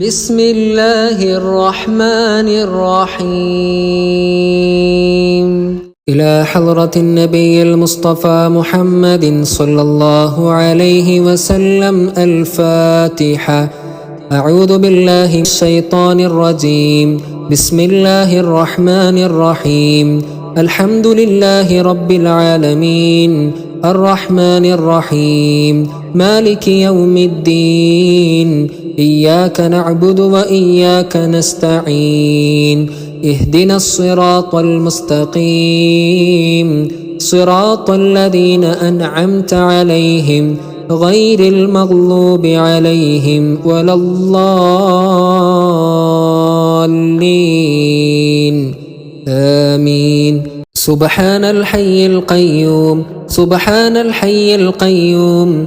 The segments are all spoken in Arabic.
بسم الله الرحمن الرحيم إلى حضرة النبي المصطفى محمد صلى الله عليه وسلم الفاتحة أعوذ بالله من الشيطان الرجيم بسم الله الرحمن الرحيم الحمد لله رب العالمين الرحمن الرحيم مالك يوم الدين. إياك نعبد وإياك نستعين. اهدنا الصراط المستقيم. صراط الذين أنعمت عليهم غير المغلوب عليهم ولا الضالين. آمين. سبحان الحي القيوم. سبحان الحي القيوم.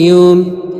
القيوم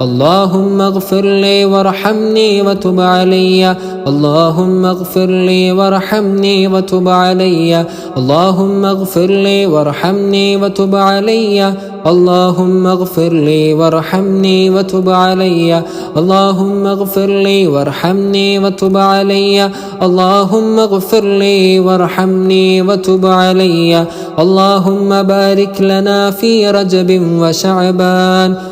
اللهم اغفر لي وارحمني وتب علي. اللهم اغفر لي وارحمني وتب علي. اللهم اغفر لي وارحمني وتب علي. اللهم اغفر لي وارحمني وتب علي. اللهم اغفر لي وارحمني وتب علي. اللهم اغفر لي وارحمني وتب علي. اللهم بارك لنا في رجب وشعبان.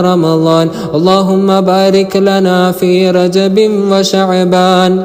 رمضان اللهم بارك لنا في رجب وشعبان.